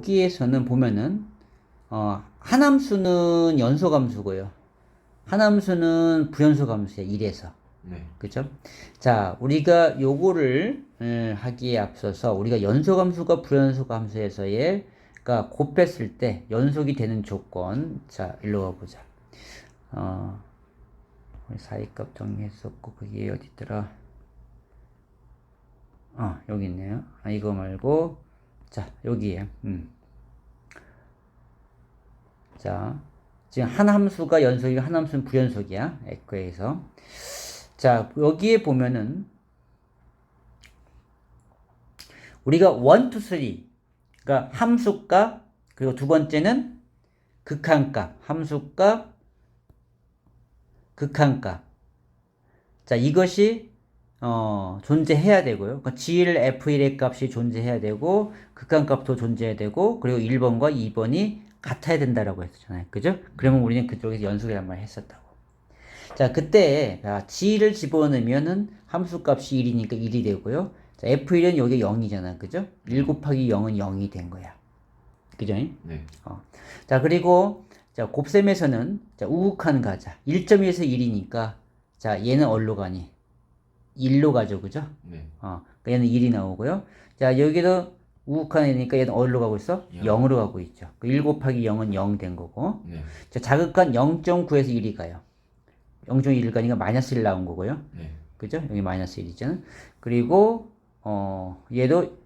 여기에서는 보면은 어, 한함수는 연소함수고요. 한함수는 부연소함수야 1에서. 네. 그죠? 자, 우리가 요거를 음, 하기에 앞서서 우리가 연소함수가 부연소함수에서의 그러니까 곱했을 때 연속이 되는 조건. 자, 일로 가보자. 어, 우리 사이값 정리했었고 그게 어디 있더라? 어, 여기 있네요. 아, 이거 말고 자, 여기에. 음. 자, 지금 한 함수가 연속이고 한 함수는 부연속이야. 에코에서. 자, 여기에 보면은 우리가 1, 2, 3 그러니까 함수값 그리고 두 번째는 극한값, 함수값, 극한값. 자, 이것이 어, 존재해야 되고요. 그러니까 G1, F1의 값이 존재해야 되고 극한 값도 존재해야 되고 그리고 1번과 2번이 같아야 된다라고 했잖아요. 그죠? 그러면 우리는 그쪽에서 연속이란 말을 했었다고. 자, 그때 자, G를 집어넣으면은 함수 값이 1이니까 1이 되고요. 자, F1은 여기 0이잖아. 그죠? 1 곱하기 0은 0이 된 거야. 그죠? 네. 어. 자, 그리고 자, 곱셈에서는 자, 우극한 가자. 1.1에서 1이니까 자, 얘는 어디로 가니? 1로 가죠. 그죠? 네. 어, 그러니까 얘는 1이 나오고요. 자, 여기도 우극한 애니까 얘는 어디로 가고 있어? 영. 0으로 가고 있죠. 그 1 곱하기 0은 0 된 거고. 네. 자, 자극한 0.9에서 1이 가요. 0.1 가니까 마이너스 1 나온 거고요. 네. 그죠? 여기 마이너스 1이잖아. 그리고, 어, 얘도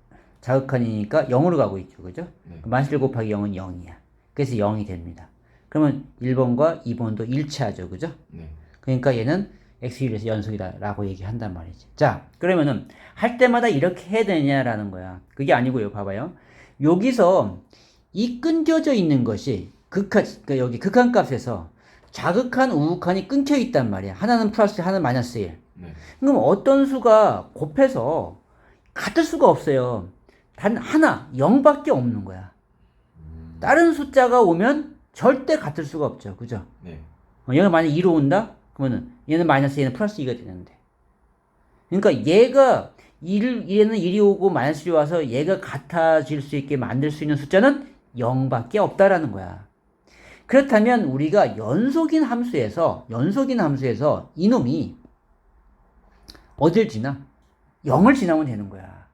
자극한이니까 0으로 가고 있죠. 그죠? 네. 마이너스 1 곱하기 0은 0이야. 그래서 0이 됩니다. 그러면 1번과 2번도 일치하죠. 그죠? 네. 그러니까 얘는 x1에서 연속이다라고 얘기한단 말이지. 자, 그러면은 할 때마다 이렇게 해야 되냐라는 거야. 그게 아니고요. 봐봐요. 여기서 이 끊겨져 있는 것이 극한, 그러니까 여기 극한 값에서 자극한 우극한이 끊겨 있단 말이야. 하나는 플러스, 하나는 마이너스 1. 네. 그럼 어떤 수가 곱해서 같을 수가 없어요. 단 하나, 0밖에 없는 거야. 음. 다른 숫자가 오면 절대 같을 수가 없죠. 그죠? 네. 어, 얘가 만약 2로 온다? 그러면은 얘는 마이너스 얘는 플러스 2가 되는데. 그러니까 얘가 1, 얘는 1이 오고 마이너스 1이 와서 얘가 같아질 수 있게 만들 수 있는 숫자는 0밖에 없다라는 거야. 그렇다면 우리가 연속인 함수에서 연속인 함수에서 이놈이 어딜 지나? 0을 지나면 되는 거야.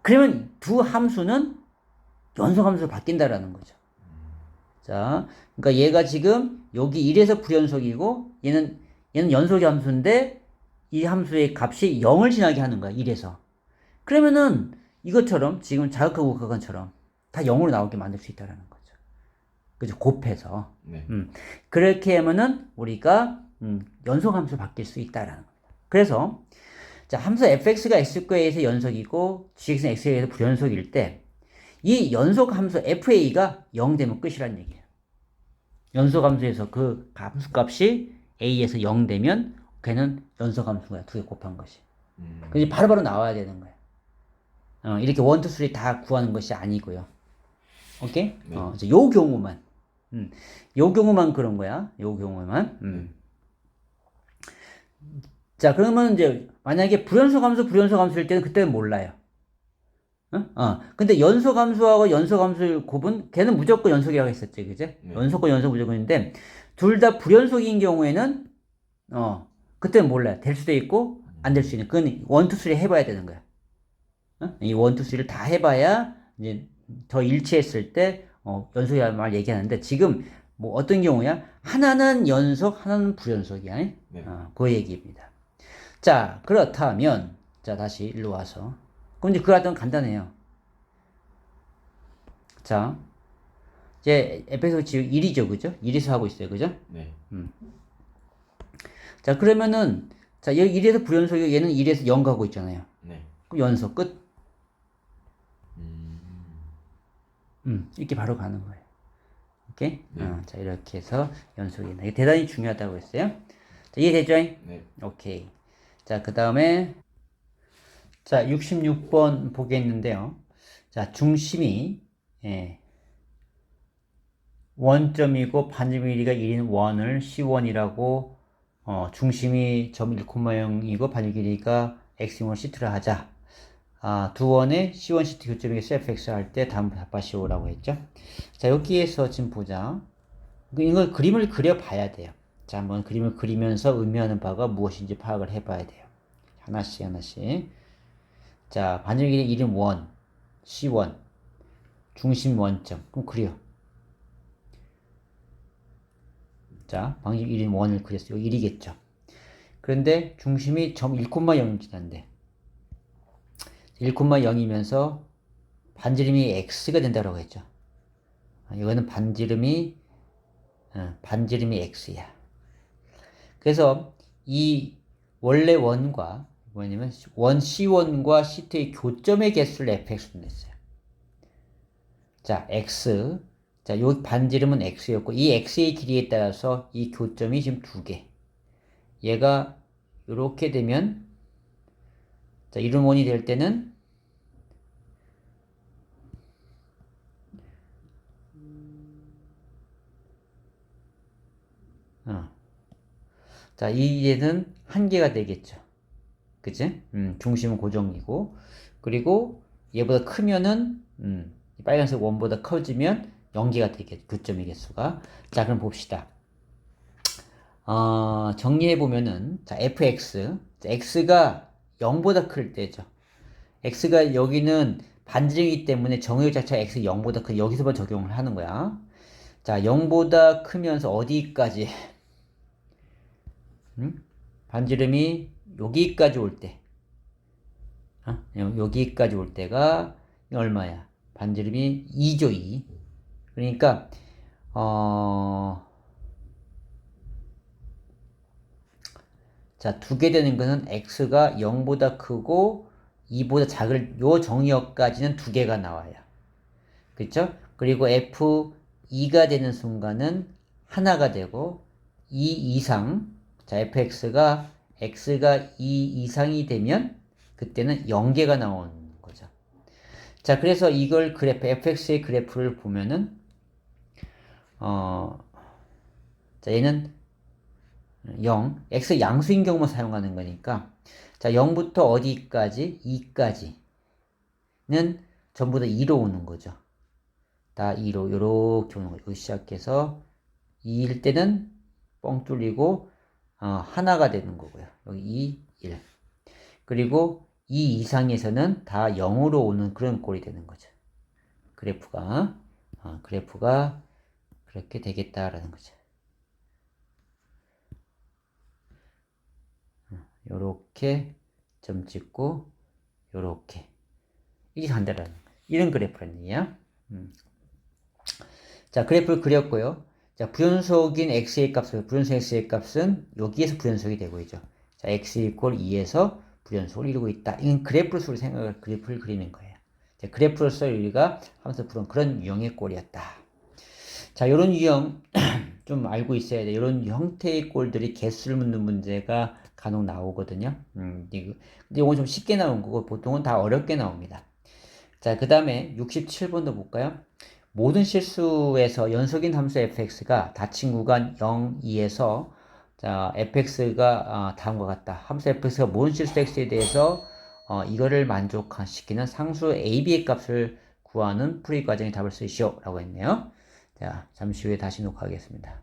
그러면 두 함수는 연속 함수로 바뀐다라는 거죠. 자, 그러니까 얘가 지금 여기 1에서 부연속이고 얘는 얘는 연속의 함수인데 이 함수의 값이 0을 지나게 하는 거야. 1에서. 그러면은 이것처럼 지금 자극하고 극한처럼 다 0으로 나오게 만들 수 있다라는 거죠. 그죠? 곱해서. 네. 음, 그렇게 하면은 우리가 음, 연속 함수 바뀔 수 있다라는 겁니다. 그래서 자, 함수 fx가 x과에서 연속이고 gx는 x에 의해서 부연속일 때 이 연속 함수 fa가 0 되면 끝이란 얘기예요. 연속 함수에서 그 함수 값이 a에서 0 되면 걔는 연속 함수야. 두개 곱한 것이. 음. 그지 바로바로 나와야 되는 거야. 어, 이렇게 원, 투, 쓰리 다 구하는 것이 아니고요. 오케이? 네. 어, 요 경우만. 음, 요 경우만 그런 거야. 요 경우만. 음. 자, 그러면 이제 만약에 불연속 함수, 불연속 함수일 때는 그때는 몰라요. 어? 어. 근데 연속 함수하고 연속 함수를 곱은 걔는 무조건 연속이라고 했었지. 그제? 네. 연속과 연속 무조건인데 둘 다 불연속인 경우에는 어, 그때는 몰라요. 될 수도 있고 안 될 수 있는. 그건 원, 투, 쓰리 해봐야 되는 거야. 어? 이 원, 투, 쓰리를 다 해봐야 이제 더 일치했을 때 어, 연속이라는 말 얘기하는데 지금 뭐 어떤 경우야? 하나는 연속, 하나는 불연속이야. 네. 어, 그 얘기입니다. 자, 그렇다면 자 다시 일로 와서 그럼 이제 그 하던 간단해요. 자, 이제 fx 지금 1이죠, 그죠? 1에서 하고 있어요, 그죠? 네. 자, 그러면은 자, 여기 1에서 불연속이고 얘는 1에서 0 가고 있잖아요. 네. 그럼 연속 끝. 음. 음, 이렇게 바로 가는 거예요. 오케이? 네. 어, 자, 이렇게 해서 연속이다. 이게 대단히 중요하다고 했어요. 자, 이해되죠? 네. 오케이. 자, 그 다음에, 자, 66번 보겠는데요. 자, 중심이, 예, 원점이고 반점 길이가 1인 원을 C1이라고, 어, 중심이 점 1,0이고 반점 길이가 X임을 C2라 하자. 아, 두 원의 C1, C2 교점의 개수 fx 할 때 다음 답하시오라고 했죠. 자, 여기에서 지금 보자. 이걸 그림을 그려봐야 돼요. 자, 한번 그림을 그리면서 의미하는 바가 무엇인지 파악을 해봐야 돼요. 하나씩 하나씩. 자, 반절기의 이름 원, C1, 중심 원점. 그럼 그려. 자, 방식 1인 1을 그렸어요. 1이겠죠. 그런데 중심이 점 1,0 지난데 1,0이면서 반지름이 x가 된다고 했죠. 아, 이거는 반지름이 어, 반지름이 x야. 그래서 이 원래 원과 뭐냐면 원 C1과 C2의 교점의 개수를 fx로 냈어요. 자, x 자, 요 반지름은 x였고 이 x의 길이에 따라서 이 교점이 지금 두 개. 얘가 이렇게 되면 자, 이런 원이 될 때는 어. 자, 이 얘는 한 개가 되겠죠. 그치? 음, 중심은 고정이고 그리고 얘보다 크면은 음, 빨간색 원보다 커지면 0개가 되겠, 교점의 개수가. 자, 그럼 봅시다. 어, 정리해 보면은 자, fx. 자, x가 0보다 클 때죠. x가 여기는 반지름이기 때문에 정의 자체가 x 0보다 크 여기서만 적용을 하는 거야. 자, 0보다 크면서 어디까지? 음? 반지름이 여기까지 올 때. 어? 여기까지 올 때가 얼마야? 반지름이 2죠, 2. 그러니까 어 자, 두 개 되는 것은 x가 0보다 크고 2보다 작을 요 정의역까지는 두 개가 나와요. 그렇죠? 그리고 f 2가 되는 순간은 하나가 되고 2 이상 자, fx가 x가 2 이상이 되면 그때는 0개가 나오는 거죠. 자, 그래서 이걸 그래프 fx의 그래프를 보면은 어, 자, 얘는 0, x 양수인 경우만 사용하는 거니까 자, 0부터 어디까지? 2까지는 전부 다 2로 오는 거죠. 다 2로 요렇게 오는 거죠. 시작해서 2일 때는 뻥 뚫리고 어, 하나가 되는 거고요. 여기 2, 1. 그리고 2 이상에서는 다 0으로 오는 그런 꼴이 되는 거죠. 그래프가 어, 그래프가 그렇게 되겠다라는 거죠. 요렇게 점 찍고 요렇게 이게 간다라는 거예요. 이런 그래프라는 얘기야. 음. 자 그래프를 그렸고요. 자 부연속인 x의 값을 부연속 x의 값은 여기에서 부연속이 되고 있죠. 자 x 이퀄 2에서 부연속을 이루고 있다. 이건 그래프로서 생각을 그래프를 그리는 거예요. 자, 그래프로서 우리가 하면서 부른 그런 유형의 꼴이었다. 자, 이런 유형 좀 알고 있어야 돼. 이런 형태의 꼴들이 개수를 묻는 문제가 간혹 나오거든요. 음, 이거, 근데 이건 좀 쉽게 나온 거고 보통은 다 어렵게 나옵니다. 자, 그 다음에 67번도 볼까요? 모든 실수에서 연속인 함수 fx가 닫힌 구간 0, 2에서 자, fx가 어, 다음과 같다. 함수 fx가 모든 실수 x에 대해서 어, 이거를 만족시키는 상수 ab의 값을 구하는 풀이 과정의 답을 쓰시오 라고 했네요. 자, 잠시 후에 다시 녹화하겠습니다.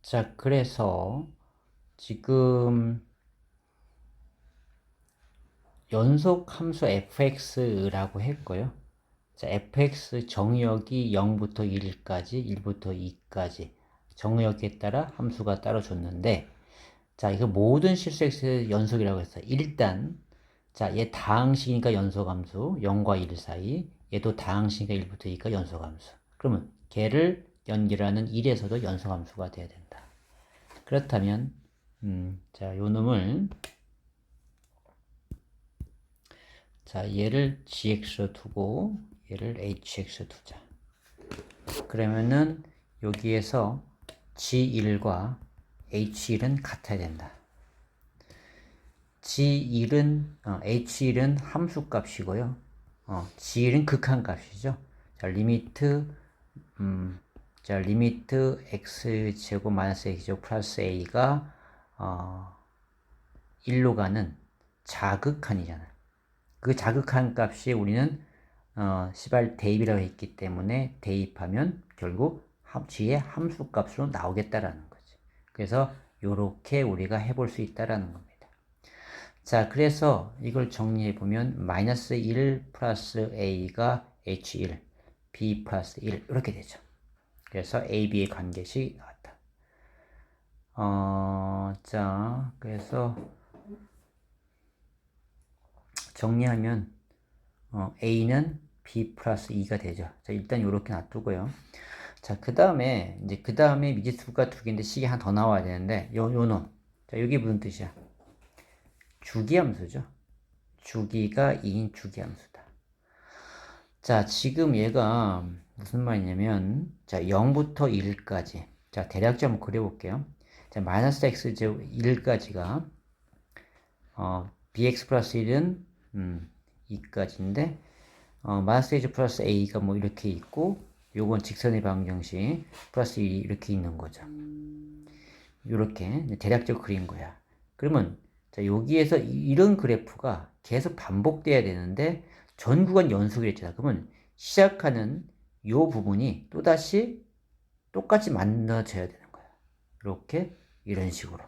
자, 그래서 지금 연속 함수 fx라고 했고요. 자, fx 정의역이 0부터 1까지, 1부터 2까지 정의역에 따라 함수가 따로 줬는데 자, 이거 모든 실수 x의 연속이라고 했어요. 일단 자, 얘 다항식이니까 연속함수 0과 1 사이 얘도 다항식이니까 1부터 2가 연속함수 그러면 걔를 연결하는 1에서도 연속함수가 돼야 된다. 그렇다면 음, 자, 요 놈을 자, 얘를 gx로 두고 얘를 hx로 두자. 그러면은 여기에서 g1과 h1은 같아야 된다. g1은 어, h1은 함수 값이고요. 어, g1은 극한 값이죠. 자, 리미트 음, 자, 리미트 x 제곱 마이너스 x 제곱 플러스 a가 어, 1로 가는 자극한이잖아요. 그 자극한 값이 우리는 어, 시발 대입이라고 했기 때문에 대입하면 결국 함- 뒤에 함수 값으로 나오겠다라는 거지. 그래서 요렇게 우리가 해볼 수 있다라는 겁니다. 자, 그래서 이걸 정리해 보면 마이너스 1 플러스 a가 h1, b 플러스 1 이렇게 되죠. 그래서 a, b의 관계식 나왔다. 어, 자, 그래서 정리하면 어, a는 b 플러스 2가 되죠. 자, 일단 이렇게 놔두고요. 자, 그 다음에 이제 그 다음에 미지수가 두 개인데 식이 하나 더 나와야 되는데 요, 요 놈. 자, 여기 무슨 뜻이야? 주기함수죠. 주기가 2인 주기함수다. 자, 지금 얘가 무슨 말이냐면, 자, 0부터 1까지. 자, 대략 좀 그려볼게요. 자, 마이너스 x 제곱 1까지가, 어, bx 플러스 1은, 음, 2까지인데, 어, h 플러스 a가 뭐 이렇게 있고, 요건 직선의 방정식 플러스 1이 이렇게 있는 거죠. 요렇게 대략적으로 그린 거야. 그러면 자, 여기에서 이- 이런 그래프가 계속 반복돼야 되는데 전 구간 연속이 했잖아. 그러면 시작하는 요 부분이 또다시 똑같이 만나져야 되는 거야. 이렇게 이런 식으로.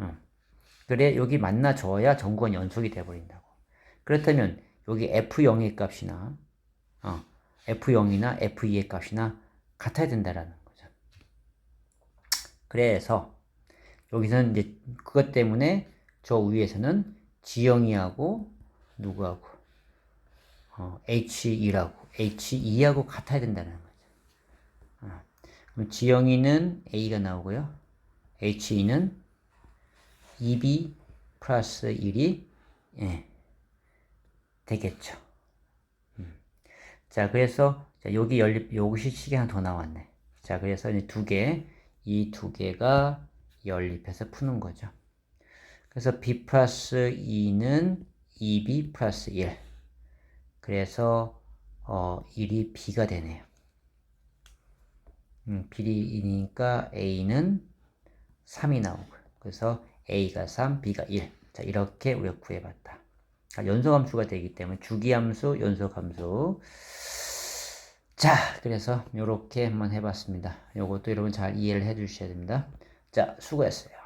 응. 그래 여기 만나져야 전 구간 연속이 돼 버린다고. 그렇다면 여기 F0의 값이나 어, F0이나 F2의 값이나 같아야 된다라는 거죠. 그래서 여기서는 이제 그것 때문에 저 위에서는 지영이하고 누구하고 어, H2라고 H2하고 같아야 된다는 거죠. 어, 그럼 지영이는 A가 나오고요. H2는 2B 플러스 1이 예, 되겠죠. 음. 자, 그래서 자, 여기 연립 요것이 식이 하나 더 나왔네. 자, 그래서 두 개, 이 두 개가 연립해서 푸는 거죠. 그래서 b 플러스 2는 2b 플러스 1. 그래서 어, 1이 b가 되네요. 음, b이니까 a는 3이 나오고 그래서 a가 3, b가 1. 자, 이렇게 우리가 구해봤다. 자, 연속함수가 되기 때문에 주기함수, 연속함수. 자, 그래서 이렇게 한번 해봤습니다. 이것도 여러분 잘 이해를 해 주셔야 됩니다. 자, 수고했어요.